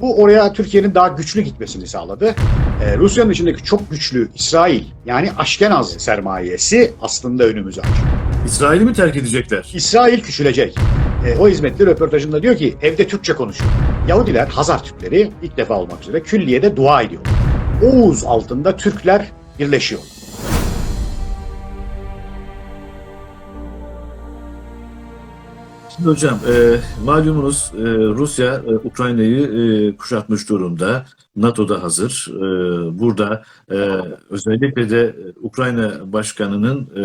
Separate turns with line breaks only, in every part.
Bu oraya Türkiye'nin daha güçlü gitmesini sağladı. Ee, Rusya'nın içindeki çok güçlü İsrail yani Aşkenaz sermayesi aslında önümüzü açıyor.
İsrail'i mi terk edecekler?
İsrail küçülecek. Ee, o hizmetli röportajında diyor ki evde Türkçe konuşuyor. Yahudiler, Hazar Türkleri ilk defa olmak üzere külliyede dua ediyor. Oğuz altında Türkler birleşiyor.
Şimdi hocam, e, malumunuz e, Rusya e, Ukrayna'yı e, kuşatmış durumda. NATO'da hazır. E, burada e, özellikle de e, Ukrayna Başkanı'nın e,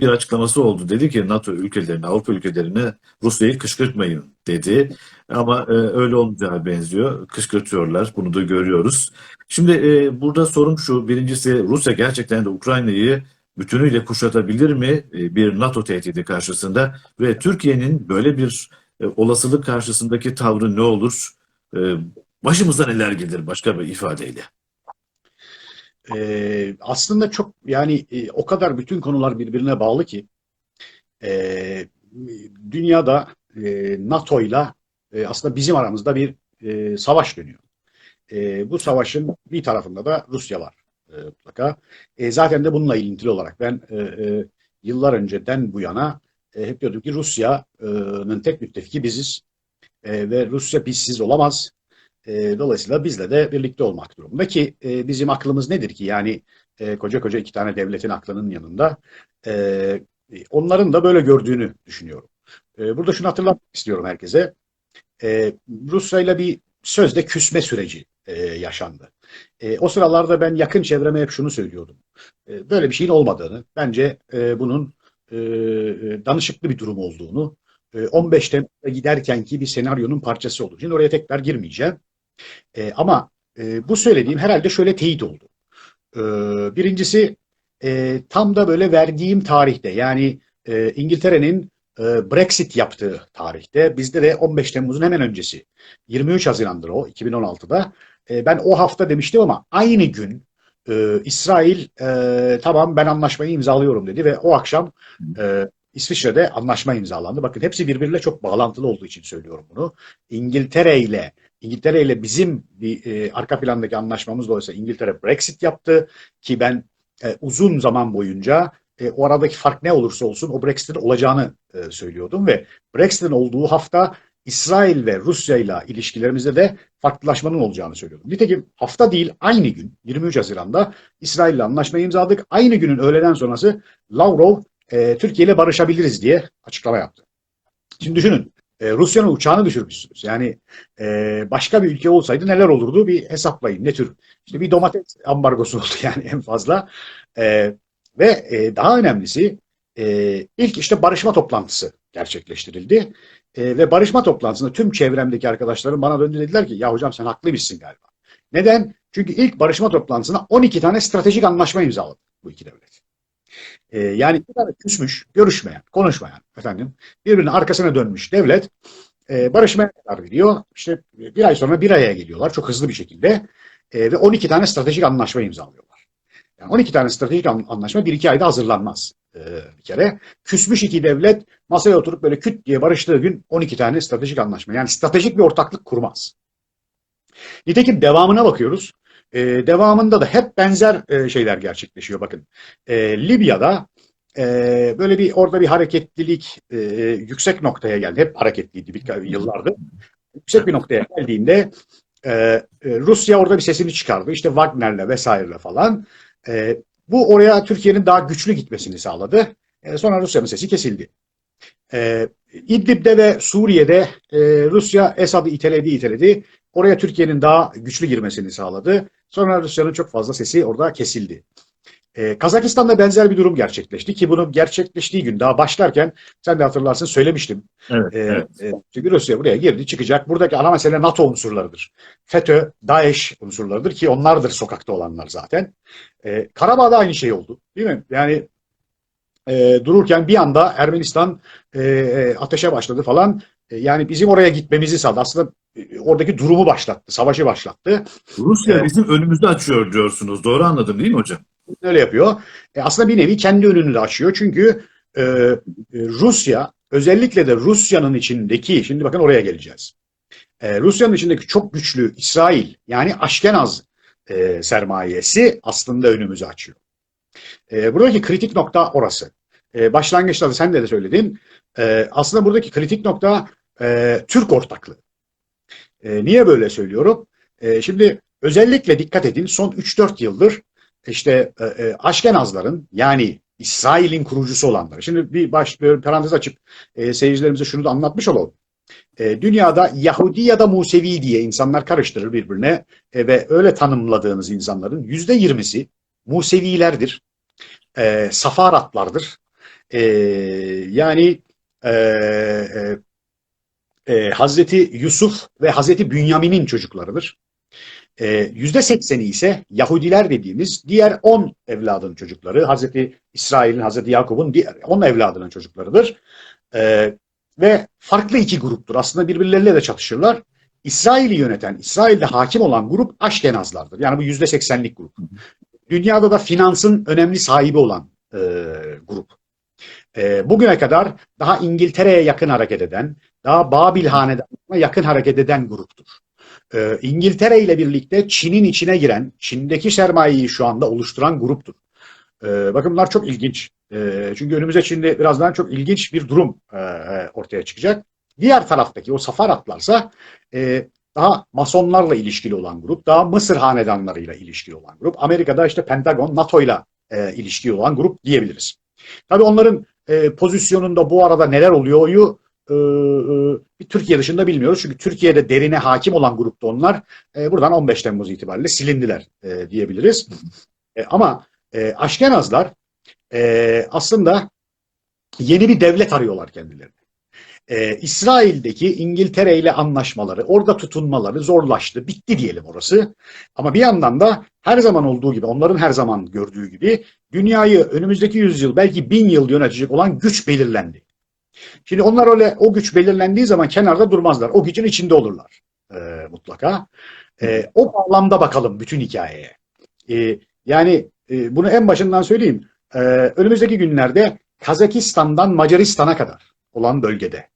bir açıklaması oldu. Dedi ki NATO ülkelerine, Avrupa ülkelerine Rusya'yı kışkırtmayın dedi. Ama e, öyle olmayacağı benziyor. Kışkırtıyorlar. Bunu da görüyoruz. Şimdi e, burada sorum şu. Birincisi Rusya gerçekten de Ukrayna'yı bütünüyle kuşatabilir mi e, bir NATO tehdidi karşısında ve Türkiye'nin böyle bir e, olasılık karşısındaki tavrı ne olur? E, Başımıza neler gelir başka bir ifadeyle?
Ee, aslında çok yani o kadar bütün konular birbirine bağlı ki e, dünyada e, NATO'yla e, aslında bizim aramızda bir e, savaş dönüyor. E, bu savaşın bir tarafında da Rusya var e, mutlaka. E, zaten de bununla ilintili olarak ben e, e, yıllar önceden bu yana e, hep diyordum ki Rusya'nın tek müttefiki biziz E, ve Rusya bizsiz olamaz. E, dolayısıyla bizle de birlikte olmak durumunda ki e, bizim aklımız nedir ki yani e, koca koca iki tane devletin aklının yanında e, onların da böyle gördüğünü düşünüyorum. E, burada şunu hatırlatmak istiyorum herkese. E, Rusya ile bir sözde küsme süreci e, yaşandı. E, o sıralarda ben yakın çevreme hep şunu söylüyordum. E, böyle bir şeyin olmadığını, bence e, bunun e, danışıklı bir durum olduğunu, e, 15 Temmuz'da giderkenki bir senaryonun parçası olduğu için oraya tekrar girmeyeceğim. E, ama e, bu söylediğim herhalde şöyle teyit oldu. E, birincisi e, tam da böyle verdiğim tarihte yani e, İngiltere'nin e, Brexit yaptığı tarihte bizde de 15 Temmuz'un hemen öncesi 23 Haziran'dır o 2016'da e, ben o hafta demiştim ama aynı gün e, İsrail e, tamam ben anlaşmayı imzalıyorum dedi ve o akşam e, İsviçre'de anlaşma imzalandı. Bakın hepsi birbiriyle çok bağlantılı olduğu için söylüyorum bunu. İngiltere ile İngiltere ile bizim bir e, arka plandaki anlaşmamız dolayısıyla İngiltere Brexit yaptı ki ben e, uzun zaman boyunca e, o aradaki fark ne olursa olsun o Brexit'in olacağını e, söylüyordum ve Brexit'in olduğu hafta İsrail ve Rusya ile ilişkilerimizde de farklılaşmanın olacağını söylüyordum. Nitekim hafta değil aynı gün 23 Haziran'da İsrail ile anlaşmayı imzaladık. Aynı günün öğleden sonrası Lavrov e, Türkiye ile barışabiliriz diye açıklama yaptı. Şimdi düşünün e, Rusya'nın uçağını düşürmüşsünüz. Yani e, başka bir ülke olsaydı neler olurdu bir hesaplayın. Ne tür? İşte bir domates ambargosu oldu yani en fazla. E, ve e, daha önemlisi e, ilk işte barışma toplantısı gerçekleştirildi. E, ve barışma toplantısında tüm çevremdeki arkadaşlarım bana döndü dediler ki ya hocam sen haklıymışsın galiba. Neden? Çünkü ilk barışma toplantısında 12 tane stratejik anlaşma imzaladı bu iki devlet. E, yani bir tane küsmüş, görüşmeyen, konuşmayan efendim birbirinin arkasına dönmüş devlet e, barışmaya karar veriyor. İşte bir ay sonra bir araya geliyorlar çok hızlı bir şekilde e, ve 12 tane stratejik anlaşma imzalıyorlar. Yani 12 tane stratejik anlaşma 1-2 ayda hazırlanmaz e, bir kere. Küsmüş iki devlet masaya oturup böyle küt diye barıştığı gün 12 tane stratejik anlaşma. Yani stratejik bir ortaklık kurmaz. Nitekim devamına bakıyoruz. E, devamında da hep benzer e, şeyler gerçekleşiyor bakın. E, Libya'da e, böyle bir orada bir hareketlilik e, yüksek noktaya geldi. Hep hareketliydi bir yıllardır. Yüksek bir noktaya geldiğinde e, e, Rusya orada bir sesini çıkardı. İşte Wagner'le vesaireyle falan. E, bu oraya Türkiye'nin daha güçlü gitmesini sağladı. E, sonra Rusya'nın sesi kesildi. E, İdlib'de ve Suriye'de e, Rusya Esad'ı iteledi iteledi. Oraya Türkiye'nin daha güçlü girmesini sağladı. Sonra Rusya'nın çok fazla sesi orada kesildi. Ee, Kazakistan'da benzer bir durum gerçekleşti ki bunun gerçekleştiği gün daha başlarken sen de hatırlarsın söylemiştim.
Evet,
Ee,
evet.
e, çünkü Rusya buraya girdi çıkacak. Buradaki ana mesele NATO unsurlarıdır. FETÖ, DAEŞ unsurlarıdır ki onlardır sokakta olanlar zaten. Ee, Karabağ'da aynı şey oldu değil mi? Yani e, dururken bir anda Ermenistan e, e, ateşe başladı falan. E, yani bizim oraya gitmemizi sağladı. Aslında e, oradaki durumu başlattı, savaşı başlattı.
Rusya
Evet.
bizim önümüzü açıyor diyorsunuz. Doğru anladım değil mi hocam?
Öyle yapıyor. E, aslında bir nevi kendi önünü de açıyor. Çünkü e, e, Rusya özellikle de Rusya'nın içindeki şimdi bakın oraya geleceğiz. e, Rusya'nın içindeki çok güçlü İsrail yani Aşkenaz e, sermayesi aslında önümüzü açıyor. E, buradaki kritik nokta orası. E, başlangıçta da sen de, de söyledin. E, aslında buradaki kritik nokta e, Türk ortaklığı. E, niye böyle söylüyorum? E, şimdi özellikle dikkat edin son 3-4 yıldır işte e, e, Aşkenazların yani İsrail'in kurucusu olanlar. Şimdi bir baş bir parantez açıp e, seyircilerimize şunu da anlatmış olalım. E, dünyada Yahudi ya da Musevi diye insanlar karıştırır birbirine e, ve öyle tanımladığınız insanların yüzde yirmisi Musevilerdir, e, Safaratlardır. E, yani e, e, e, Hazreti Yusuf ve Hazreti Bünyamin'in çocuklarıdır. E, Yüzde sekseni ise Yahudiler dediğimiz diğer on evladın çocukları. Hazreti İsrail'in, Hazreti Yakup'un diğer on evladının çocuklarıdır. E, ve farklı iki gruptur. Aslında birbirleriyle de çatışırlar. İsrail'i yöneten, İsrail'de hakim olan grup Aşkenazlardır. Yani bu yüzde seksenlik grup. Dünyada da finansın önemli sahibi olan e, grup. E, bugüne kadar daha İngiltere'ye yakın hareket eden, daha Babil hanedanına yakın hareket eden gruptur. E, İngiltere ile birlikte Çin'in içine giren, Çin'deki sermayeyi şu anda oluşturan gruptur. E, bakın bunlar çok ilginç. E, çünkü önümüze şimdi birazdan çok ilginç bir durum e, ortaya çıkacak. Diğer taraftaki o Safaratlarsa e, daha masonlarla ilişkili olan grup, daha Mısır hanedanlarıyla ilişkili olan grup, Amerika'da işte Pentagon, NATO ile e, ilişkili olan grup diyebiliriz. Tabii onların e, pozisyonunda bu arada neler oluyor e, e, Türkiye dışında bilmiyoruz. Çünkü Türkiye'de derine hakim olan grupta onlar e, buradan 15 Temmuz itibariyle silindiler e, diyebiliriz. E, ama e, Aşkenazlar e, aslında yeni bir devlet arıyorlar kendilerine. Ee, İsrail'deki İngiltere ile anlaşmaları, orada tutunmaları zorlaştı. Bitti diyelim orası. Ama bir yandan da her zaman olduğu gibi, onların her zaman gördüğü gibi dünyayı önümüzdeki yüzyıl belki bin yıl yönetecek olan güç belirlendi. Şimdi onlar öyle o güç belirlendiği zaman kenarda durmazlar. O gücün içinde olurlar e, mutlaka. E, o bağlamda bakalım bütün hikayeye. E, yani e, bunu en başından söyleyeyim. E, önümüzdeki günlerde Kazakistan'dan Macaristan'a kadar olan bölgede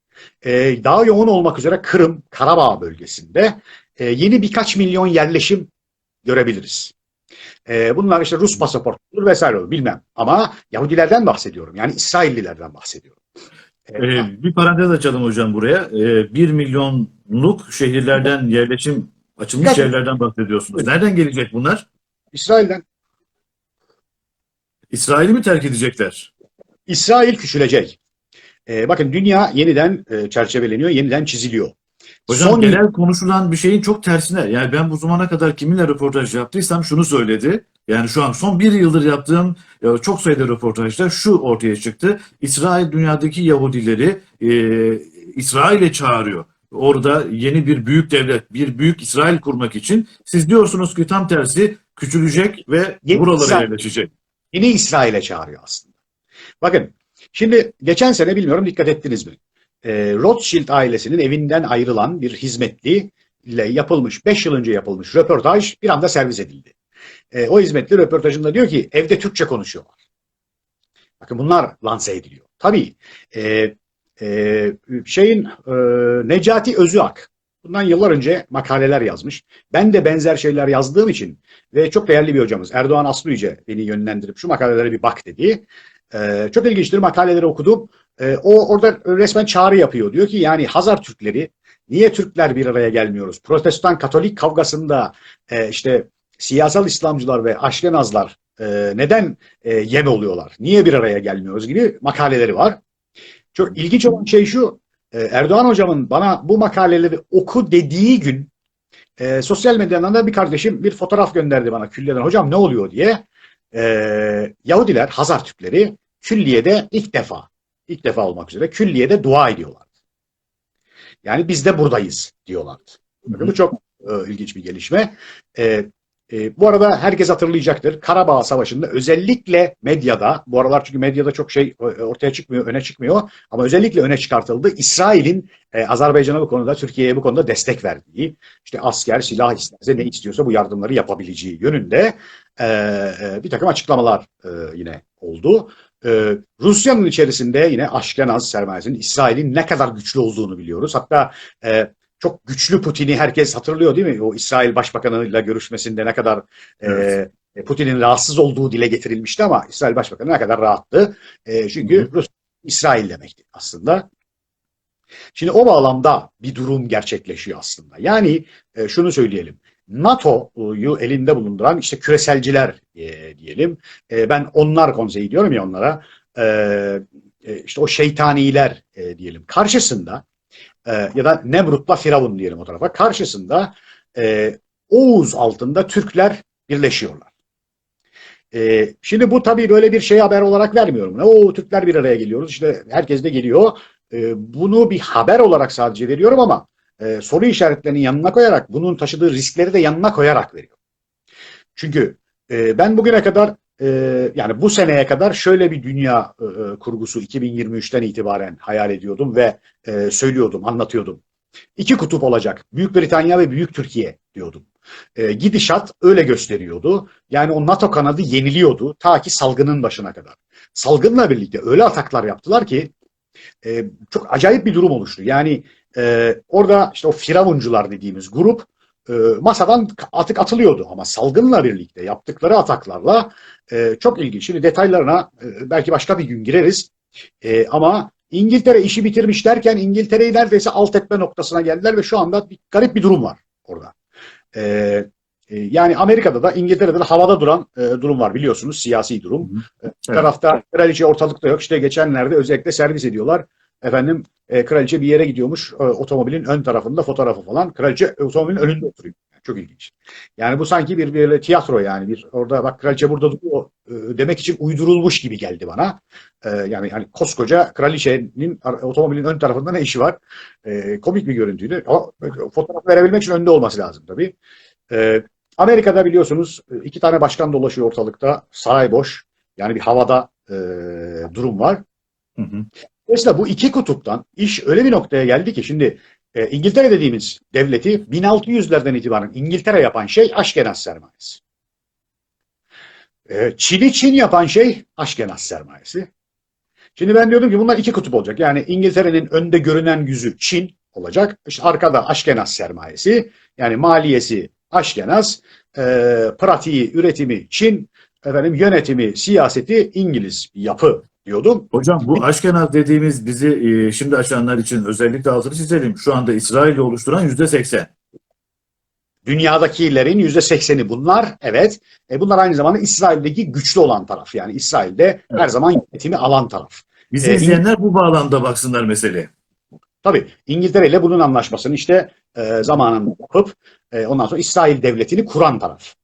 e, daha yoğun olmak üzere Kırım, Karabağ bölgesinde e, yeni birkaç milyon yerleşim görebiliriz. E, bunlar işte Rus pasaportludur vesaire olur bilmem. Ama Yahudilerden bahsediyorum. Yani İsraillilerden bahsediyorum.
Ee, bir parantez açalım hocam buraya. Ee, bir milyonluk şehirlerden yerleşim açılmış
Tabii.
yerlerden bahsediyorsunuz. Nereden gelecek bunlar?
İsrail'den.
İsrail'i mi terk edecekler?
İsrail küçülecek. E, bakın dünya yeniden e, çerçeveleniyor, yeniden çiziliyor.
Hocam
Son-
genel konuşulan bir şeyin çok tersine. Yani ben bu zamana kadar kiminle röportaj yaptıysam şunu söyledi. Yani şu an son bir yıldır yaptığım ya çok sayıda röportajda şu ortaya çıktı. İsrail dünyadaki Yahudileri e, İsrail'e çağırıyor. Orada yeni bir büyük devlet, bir büyük İsrail kurmak için. Siz diyorsunuz ki tam tersi küçülecek ve
Yeni
buralara
İsrail.
yerleşecek.
Yeni İsrail'e çağırıyor aslında. Bakın şimdi geçen sene bilmiyorum dikkat ettiniz mi? Ee, Rothschild ailesinin evinden ayrılan bir hizmetli ile yapılmış 5 yıl önce yapılmış röportaj bir anda servis edildi. Ee, o hizmetli röportajında diyor ki evde Türkçe konuşuyorlar. Bakın bunlar lanse ediliyor. Tabii e, e, şeyin e, Necati Özüak bundan yıllar önce makaleler yazmış. Ben de benzer şeyler yazdığım için ve çok değerli bir hocamız Erdoğan Aslı Yüce beni yönlendirip şu makalelere bir bak dedi. Ee, çok ilginçtir makaleleri okudum. Ee, o orada resmen çağrı yapıyor. Diyor ki yani Hazar Türkleri niye Türkler bir araya gelmiyoruz? Protestan Katolik kavgasında e, işte siyasal İslamcılar ve Aşkenazlar e, neden e, yem oluyorlar? Niye bir araya gelmiyoruz gibi makaleleri var. Çok ilginç olan şey şu. e, Erdoğan hocamın bana bu makaleleri oku dediği gün e, sosyal medyadan da bir kardeşim bir fotoğraf gönderdi bana külliyeden. Hocam ne oluyor diye. E, Yahudiler, Hazar Türkleri külliyede ilk defa, ilk defa olmak üzere külliyede dua ediyorlardı. Yani biz de buradayız diyorlardı. Bakın bu çok e, ilginç bir gelişme. E, e, bu arada herkes hatırlayacaktır. Karabağ Savaşı'nda özellikle medyada, bu aralar çünkü medyada çok şey e, ortaya çıkmıyor, öne çıkmıyor ama özellikle öne çıkartıldı. İsrail'in e, Azerbaycan'a bu konuda, Türkiye'ye bu konuda destek verdiği, işte asker, silah isterse ne istiyorsa bu yardımları yapabileceği yönünde e, e, bir takım açıklamalar e, yine oldu. E, Rusya'nın içerisinde yine Aşkenaz sermayesinin İsrail'in ne kadar güçlü olduğunu biliyoruz. Hatta e, çok güçlü Putin'i herkes hatırlıyor değil mi? O İsrail Başbakanı'yla görüşmesinde ne kadar
Evet.
e, Putin'in rahatsız olduğu dile getirilmişti ama İsrail Başbakanı ne kadar rahattı. E, çünkü
Hı
Rus İsrail demekti aslında. Şimdi o bağlamda bir durum gerçekleşiyor aslında. Yani e, şunu söyleyelim. NATO'yu elinde bulunduran işte küreselciler e, diyelim. E, ben onlar konseyi diyorum ya onlara. E, e, işte o şeytaniler e, diyelim. Karşısında e, ya da Nemrut'la Firavun diyelim o tarafa. Karşısında e, Oğuz altında Türkler birleşiyorlar. E, şimdi bu tabii böyle bir şey haber olarak vermiyorum. O Türkler bir araya geliyoruz. İşte herkes de geliyor. E, bunu bir haber olarak sadece veriyorum ama e, soru işaretlerinin yanına koyarak bunun taşıdığı riskleri de yanına koyarak veriyorum. Çünkü e, ben bugüne kadar e, yani bu seneye kadar şöyle bir dünya e, e, kurgusu 2023'ten itibaren hayal ediyordum ve e, söylüyordum, anlatıyordum. İki kutup olacak. Büyük Britanya ve Büyük Türkiye diyordum. E, gidişat öyle gösteriyordu. Yani o NATO kanadı yeniliyordu ta ki salgının başına kadar. Salgınla birlikte öyle ataklar yaptılar ki e, çok acayip bir durum oluştu. Yani e, orada işte o firavuncular dediğimiz grup e, masadan atık atılıyordu ama salgınla birlikte yaptıkları ataklarla e, çok ilginç. Şimdi detaylarına e, belki başka bir gün gireriz. E, ama İngiltere işi bitirmiş derken İngiltere'yi neredeyse alt etme noktasına geldiler ve şu anda bir garip bir durum var orada. E, e, yani Amerika'da da İngiltere'de de havada duran e, durum var biliyorsunuz siyasi durum. Bir tarafta kraliçe ortalıkta yok. İşte geçenlerde özellikle servis ediyorlar. Efendim e, kraliçe bir yere gidiyormuş. E, otomobilin ön tarafında fotoğrafı falan. Kraliçe otomobilin önünde oturuyor. Çok ilginç. Yani bu sanki bir, bir tiyatro yani. Bir orada bak kraliçe burada duruyor e, demek için uydurulmuş gibi geldi bana. E, yani hani koskoca kraliçenin otomobilin ön tarafında ne işi var? E, komik bir görüntüydü. Ama fotoğraf verebilmek için önde olması lazım tabii. E, Amerika'da biliyorsunuz e, iki tane başkan dolaşıyor ortalıkta. Saray boş. Yani bir havada e, durum var.
Hı hı.
Dolayısıyla bu iki kutuptan iş öyle bir noktaya geldi ki şimdi e, İngiltere dediğimiz devleti 1600'lerden itibaren İngiltere yapan şey Aşkenaz sermayesi. E, Çin'i Çin yapan şey Aşkenaz sermayesi. Şimdi ben diyordum ki bunlar iki kutup olacak. Yani İngiltere'nin önde görünen yüzü Çin olacak. İşte arkada Aşkenaz sermayesi yani maliyesi Aşkenaz, e, pratiği, üretimi Çin, efendim yönetimi, siyaseti İngiliz yapı diyordum.
Hocam bu Aşkenaz dediğimiz bizi e, şimdi açanlar için özellikle altını çizelim. Şu anda İsrail'i oluşturan yüzde seksen.
Dünyadakilerin yüzde sekseni bunlar. Evet. E bunlar aynı zamanda İsrail'deki güçlü olan taraf. Yani İsrail'de her
Evet.
zaman yönetimi alan taraf.
Bizi
E,
izleyenler bu bağlamda baksınlar meseleye.
Tabii İngiltere ile bunun anlaşmasını işte e, zamanında yapıp e, ondan sonra İsrail devletini kuran taraf.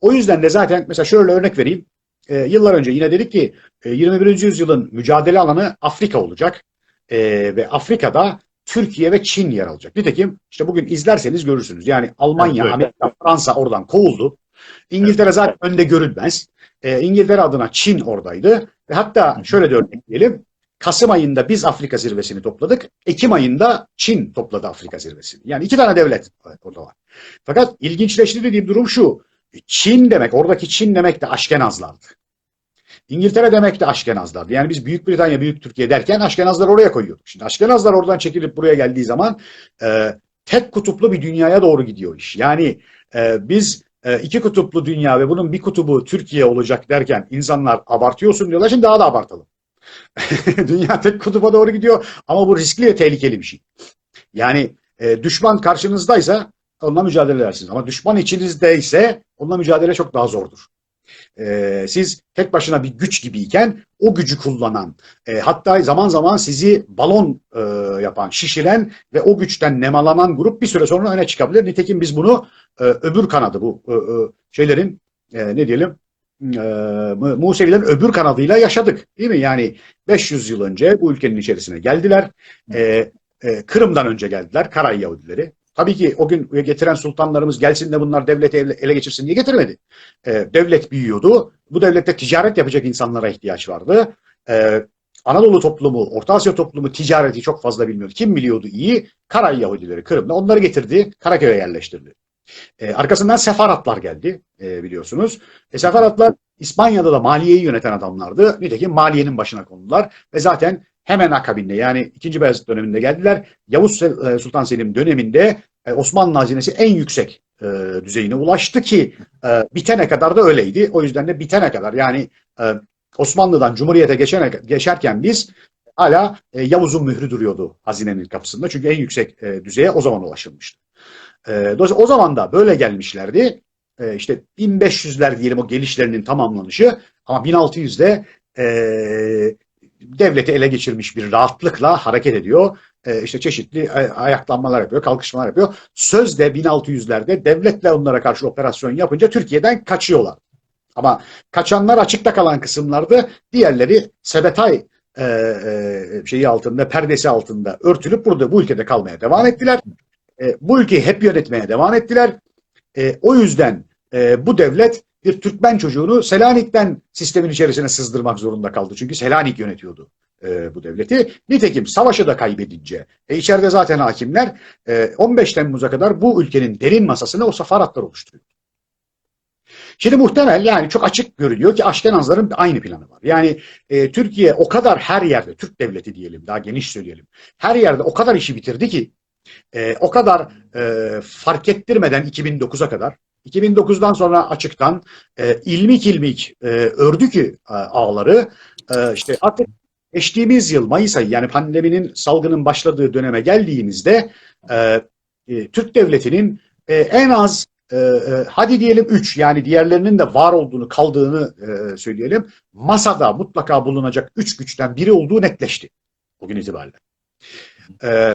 O yüzden de zaten mesela şöyle örnek vereyim. E, yıllar önce yine dedik ki e, 21. yüzyılın mücadele alanı Afrika olacak. E, ve Afrika'da Türkiye ve Çin yer alacak. Nitekim işte bugün izlerseniz görürsünüz. Yani Almanya,
Evet, evet.
Amerika, Fransa oradan kovuldu. İngiltere zaten önde görülmez. E, İngiltere adına Çin oradaydı. Ve hatta şöyle de örnekleyelim. Kasım ayında biz Afrika zirvesini topladık. Ekim ayında Çin topladı Afrika zirvesini. Yani iki tane devlet orada var. Fakat ilginçleşti dediğim durum şu. Çin demek, oradaki Çin demek de Aşkenazlardı. İngiltere demek de Aşkenazlardı. Yani biz Büyük Britanya, Büyük Türkiye derken Aşkenazlar oraya koyuyorduk. Şimdi Aşkenazlar oradan çekilip buraya geldiği zaman e, tek kutuplu bir dünyaya doğru gidiyor iş. Yani e, biz e, iki kutuplu dünya ve bunun bir kutubu Türkiye olacak derken insanlar abartıyorsun diyorlar. Şimdi daha da abartalım. Dünya tek kutuba doğru gidiyor ama bu riskli ve tehlikeli bir şey. Yani e, düşman karşınızdaysa onunla mücadele edersiniz. Ama düşman içinizdeyse onunla mücadele çok daha zordur. E, siz tek başına bir güç gibiyken o gücü kullanan, e, hatta zaman zaman sizi balon e, yapan, şişiren ve o güçten nemalanan grup bir süre sonra öne çıkabilir. Nitekim biz bunu e, öbür kanadı bu e, e, şeylerin e, ne diyelim e, Mu- Musevilerin öbür kanadıyla yaşadık. Değil mi? Yani 500 yıl önce bu ülkenin içerisine geldiler. E, e, Kırım'dan önce geldiler Karay Yahudileri. Tabii ki o gün getiren sultanlarımız gelsin de bunlar devleti ele, geçirsin diye getirmedi. E, devlet büyüyordu. Bu devlette ticaret yapacak insanlara ihtiyaç vardı. E, Anadolu toplumu, Orta Asya toplumu ticareti çok fazla bilmiyordu. Kim biliyordu iyi? Karay Yahudileri Kırım'da. Onları getirdi, Karaköy'e yerleştirdi. E, arkasından Sefaratlar geldi e, biliyorsunuz. E, Sefaratlar İspanya'da da maliyeyi yöneten adamlardı. Nitekim maliyenin başına kondular ve zaten hemen akabinde yani 2. Beyazıt döneminde geldiler. Yavuz e, Sultan Selim döneminde e, Osmanlı hazinesi en yüksek e, düzeyine ulaştı ki bitene kadar da öyleydi. O yüzden de bitene kadar yani Osmanlı'dan Cumhuriyet'e geçerken biz hala Yavuz'un mührü duruyordu hazinenin kapısında. Çünkü en yüksek düzeye o zaman ulaşılmıştı. Dolayısıyla o zaman da böyle gelmişlerdi. İşte 1500'ler diyelim o gelişlerinin tamamlanışı ama 1600'de e, devleti ele geçirmiş bir rahatlıkla hareket ediyor. E, işte çeşitli ay- ayaklanmalar yapıyor, kalkışmalar yapıyor. Sözde 1600'lerde devletle onlara karşı operasyon yapınca Türkiye'den kaçıyorlar. Ama kaçanlar açıkta kalan kısımlarda diğerleri Sebetay e, e, şeyi altında, perdesi altında örtülüp burada bu ülkede kalmaya devam ettiler. E, bu ülkeyi hep yönetmeye devam ettiler. O yüzden bu devlet bir Türkmen çocuğunu Selanik'ten sistemin içerisine sızdırmak zorunda kaldı. Çünkü Selanik yönetiyordu e, bu devleti. Nitekim savaşı da kaybedince, e, içeride zaten hakimler e, 15 Temmuz'a kadar bu ülkenin derin masasını o safaratlar oluşturuyor. Şimdi muhtemel yani çok açık görülüyor ki Aşkenazların aynı planı var. Yani e, Türkiye o kadar her yerde, Türk devleti diyelim daha geniş söyleyelim, her yerde o kadar işi bitirdi ki e, o kadar e, fark ettirmeden 2009'a kadar 2009'dan sonra açıktan e, ilmik ilmik e, ördü ki e, ağları e, işte artık geçtiğimiz yıl Mayıs ayı yani pandeminin salgının başladığı döneme geldiğimizde e, e, Türk devletinin e, en az e, e, hadi diyelim 3 yani diğerlerinin de var olduğunu kaldığını e, söyleyelim masada mutlaka bulunacak 3 güçten biri olduğu netleşti bugün itibariyle. E,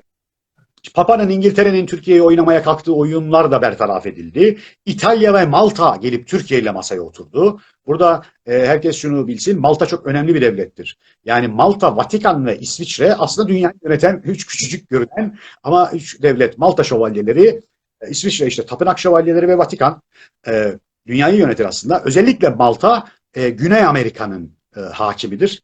Papa'nın İngiltere'nin Türkiye'ye oynamaya kalktığı oyunlar da bertaraf edildi. İtalya ve Malta gelip Türkiye ile masaya oturdu. Burada e, herkes şunu bilsin, Malta çok önemli bir devlettir. Yani Malta, Vatikan ve İsviçre aslında dünyayı yöneten üç küçücük görünen ama üç devlet, Malta şövalyeleri, e, İsviçre işte tapınak şövalyeleri ve Vatikan e, dünyayı yönetir aslında. Özellikle Malta e, Güney Amerika'nın e, hakimidir.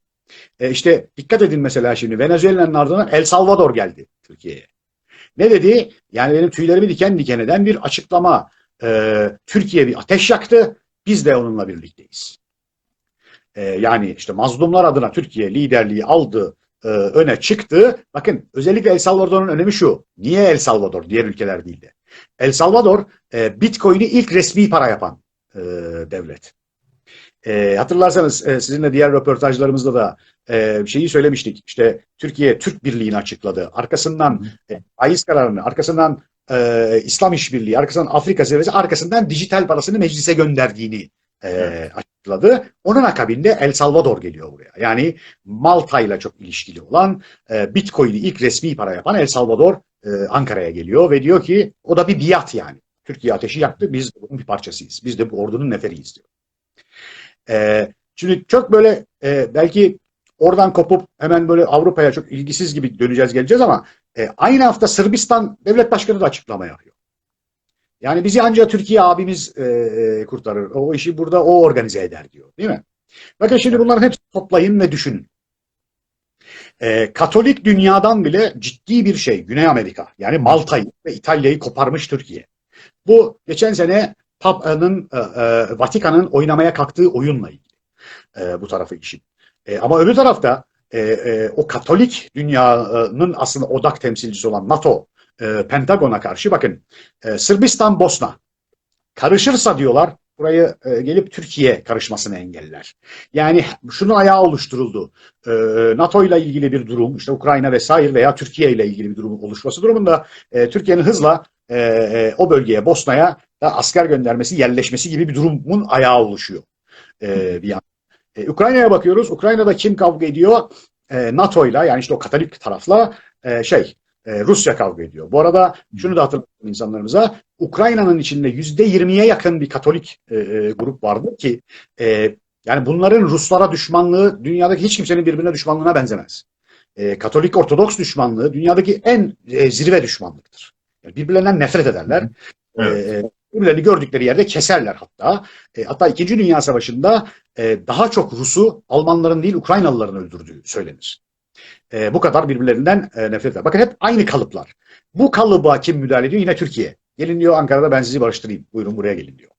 E, işte dikkat edin mesela şimdi Venezuela'nın ardından El Salvador geldi Türkiye'ye. Ne dedi? Yani benim tüylerimi diken diken eden bir açıklama. Ee, Türkiye bir ateş yaktı. Biz de onunla birlikteyiz. Ee, yani işte mazlumlar adına Türkiye liderliği aldı, e, öne çıktı. Bakın özellikle El Salvador'un önemi şu. Niye El Salvador? Diğer ülkeler değil de. El Salvador e, Bitcoin'i ilk resmi para yapan e, devlet. E, hatırlarsanız e, sizinle diğer röportajlarımızda da e, şeyi söylemiştik. İşte Türkiye Türk Birliği'ni açıkladı. Arkasından e, faiz kararını, arkasından e, İslam İşbirliği, arkasından Afrika Zirvesi, arkasından dijital parasını meclise gönderdiğini e,
Evet.
açıkladı. Onun akabinde El Salvador geliyor buraya. Yani Malta ile çok ilişkili olan e, Bitcoin'i ilk resmi para yapan El Salvador e, Ankara'ya geliyor ve diyor ki o da bir biat yani. Türkiye ateşi yaktı, biz bunun bir parçasıyız. Biz de bu ordunun neferiyiz diyor. E, şimdi çok böyle e, belki oradan kopup hemen böyle Avrupa'ya çok ilgisiz gibi döneceğiz geleceğiz ama e, aynı hafta Sırbistan devlet başkanı da açıklama yapıyor. Yani bizi ancak Türkiye abimiz e, kurtarır. O işi burada o organize eder diyor. Değil mi? Bakın şimdi bunların hepsini toplayın ve düşünün. Katolik dünyadan bile ciddi bir şey Güney Amerika yani Malta'yı ve İtalya'yı koparmış Türkiye. Bu geçen sene Papa'nın e, e, Vatikan'ın oynamaya kalktığı oyunla ilgili e, bu tarafı işin. E, ama öbür tarafta e, e, o Katolik dünyanın aslında odak temsilcisi olan NATO, e, Pentagon'a karşı bakın e, Sırbistan, Bosna karışırsa diyorlar burayı e, gelip Türkiye karışmasını engeller. Yani şunun ayağı oluşturuldu. E, NATO ile ilgili bir durum, işte Ukrayna vesaire veya Türkiye ile ilgili bir durum oluşması durumunda e, Türkiye'nin hızla e, e, o bölgeye, Bosna'ya asker göndermesi, yerleşmesi gibi bir durumun ayağı oluşuyor. E, bir yan. E, Ukrayna'ya bakıyoruz. Ukrayna'da kim kavga ediyor? E, NATO'yla yani işte o Katolik tarafla e, şey e, Rusya kavga ediyor. Bu arada şunu da hatırlatalım insanlarımıza. Ukrayna'nın içinde yüzde yirmiye yakın bir Katolik e, e, grup vardır ki e, yani bunların Ruslara düşmanlığı dünyadaki hiç kimsenin birbirine düşmanlığına benzemez. E, Katolik Ortodoks düşmanlığı dünyadaki en e, zirve düşmanlıktır. Yani birbirlerinden nefret ederler.
Evet.
E, birbirlerini gördükleri yerde keserler hatta. E, hatta İkinci Dünya Savaşı'nda e, daha çok Rus'u Almanların değil Ukraynalıların öldürdüğü söylenir. E, bu kadar birbirlerinden e, nefret eder. Bakın hep aynı kalıplar. Bu kalıba kim müdahale ediyor? Yine Türkiye. Gelin diyor Ankara'da ben sizi barıştırayım. Buyurun buraya gelin diyor.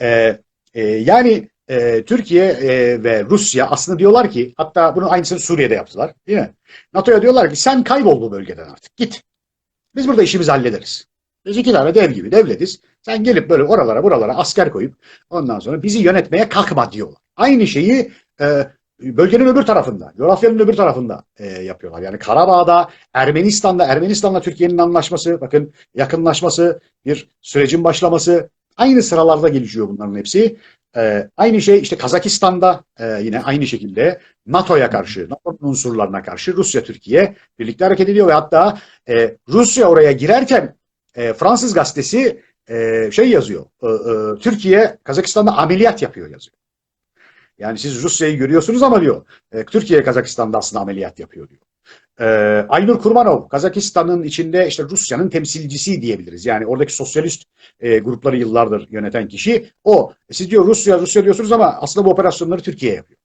E, e, yani e, Türkiye e, ve Rusya aslında diyorlar ki hatta bunu aynısını Suriye'de yaptılar değil mi? NATO'ya diyorlar ki sen kaybol bu bölgeden artık git. Biz burada işimizi hallederiz. Biz iki tane dev gibi devletiz. Sen gelip böyle oralara buralara asker koyup ondan sonra bizi yönetmeye kalkma diyorlar. Aynı şeyi e, bölgenin öbür tarafında, coğrafyanın öbür tarafında e, yapıyorlar. Yani Karabağ'da, Ermenistan'da, Ermenistan'la Türkiye'nin anlaşması, bakın yakınlaşması, bir sürecin başlaması aynı sıralarda gelişiyor bunların hepsi. E, aynı şey işte Kazakistan'da e, yine aynı şekilde NATO'ya karşı, NATO'nun unsurlarına karşı Rusya, Türkiye birlikte hareket ediyor ve hatta e, Rusya oraya girerken e, Fransız gazetesi e, şey yazıyor, e, e, Türkiye Kazakistan'da ameliyat yapıyor yazıyor. Yani siz Rusya'yı görüyorsunuz ama diyor, e, Türkiye Kazakistan'da aslında ameliyat yapıyor diyor. E, Aynur Kurmanov, Kazakistan'ın içinde işte Rusya'nın temsilcisi diyebiliriz. Yani oradaki sosyalist e, grupları yıllardır yöneten kişi o. Siz diyor Rusya, Rusya diyorsunuz ama aslında bu operasyonları Türkiye yapıyor.